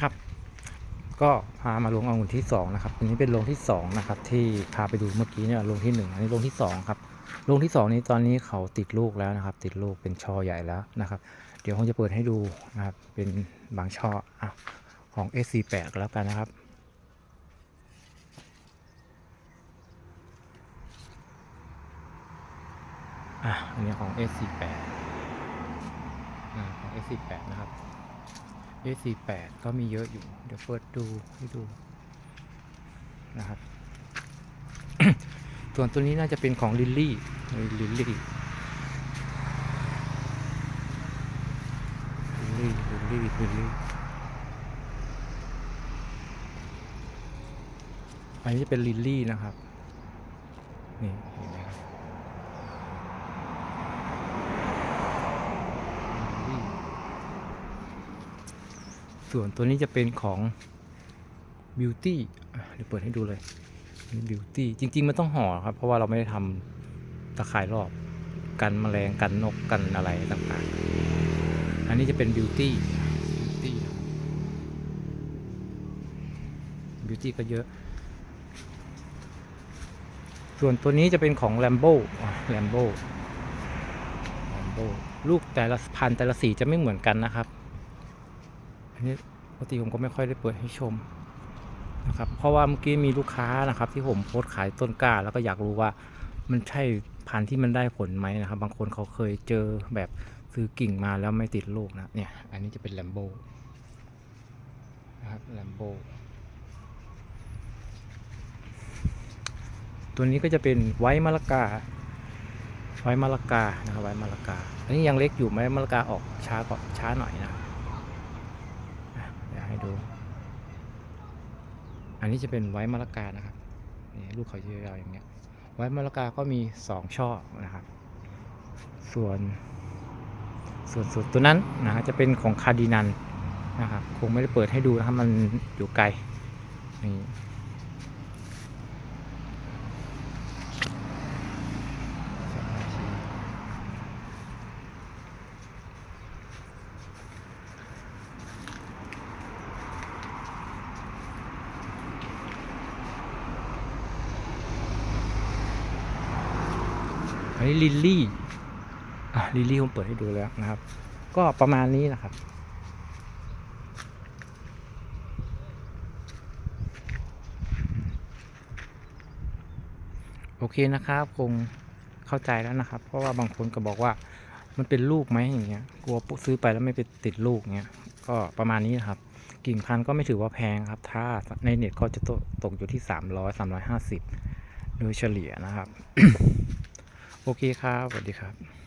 ครับ ก็พามาลงองุ่นที่สองนะครับอันนี้เป็นโรงที่สองนะครับที่พาไปดูเมื่อกี้เนี่ยโรงที่หนึ่งอันนี้โรงที่สองครับโรงที่สองนี้ตอนนี้เขาติดลูกแล้วนะครับ ติดลูกเป็นช่อใหญ่แล้วนะครับ เดี๋ยวผมจะเปิดให้ดูนะครับ เป็นบางช่ออะของ SC8 ก็แล้วกันนะครับอะอันนี้ของ S48 อ่าของ S48 นะครับ S48 ก็มีเยอะอยู่ เดี๋ยวเปิดดูให้ดูนะครับ ส่วนตัวนี้น่าจะเป็นของลิลลี่ลิลลี่ลิลลี่ลิลลี่ลิลลี่อันนี้จะเป็นลิลลี่นะครับ นี่เห็นไหมครับ ส่วนตัวนี้จะเป็นของ Beauty เดี๋ยวเปิดให้ดูเลยนี่ Beauty จริง ๆ มันต้องห่อครับ เพราะว่าเราไม่ได้ทำตะข่ายรอบ กันแมลงกันนกกันอะไรต่างๆ อันนี้จะเป็น Beauty Beauty Beauty ก็เยอะ ส่วนตัวนี้จะเป็นของ Lambo Lambo Lambo ลูกแต่ละพันธุ์แต่ละสีจะไม่เหมือนกันนะครับ อันนี้ปกติผมก็ไม่ค่อยได้เปิดให้ชมนะครับ เพราะว่าเมื่อกี้มีลูกค้านะครับ ที่ผมโพสต์ขายต้นกล้า แล้วก็อยากรู้ว่ามันใช่พันธุ์ที่มันได้ผลไหมนะครับ บางคนเขาเคยเจอแบบซื้อกิ่งมาแล้วไม่ติดลูกนะเนี่ย อันนี้จะเป็นแลมโบนะครับแลมโบตัวนี้ก็จะเป็นไว้มะละกา ไว้มะละกานะครับไว้มะละกา อันนี้ยังเล็กอยู่ไหมมะละกาออกช้ากว่าช้าหน่อยนะเดี๋ยวให้ดู อั นนี้จะเป็นไว้มะละกานะครับนี่ลูกเขาจะยาวๆอย่างเงี้ย ไว้มะละกาก็มีสองช่อนะครับ ส่วน ส่วนสุดตัวนั้นนะฮะจะเป็นของคาร์ดินันนะครับ คงไม่ได้เปิดให้ดูนะครับมันอยู่ไกลนี่ อันนี้ลิลลี่อะลิลลี่ผมเปิดให้ดูแล้วนะครับ ก็ประมาณนี้นะครับ โอเคนะครับ คงเข้าใจแล้วนะครับ เพราะว่าบางคนก็บอกว่ามันเป็นลูกไหมอย่างเงี้ยกลัวซื้อไปแล้วไม่ไปติดลูกเงี้ยก็ประมาณนี้นะครับ กิ่งพันธุ์ก็ไม่ถือว่าแพงครับ ถ้าในเน็ตก็จะตกตกอยู่ที่ 300 350 โดยเฉลี่ยนะครับ โอเคครับสวัสดีครับ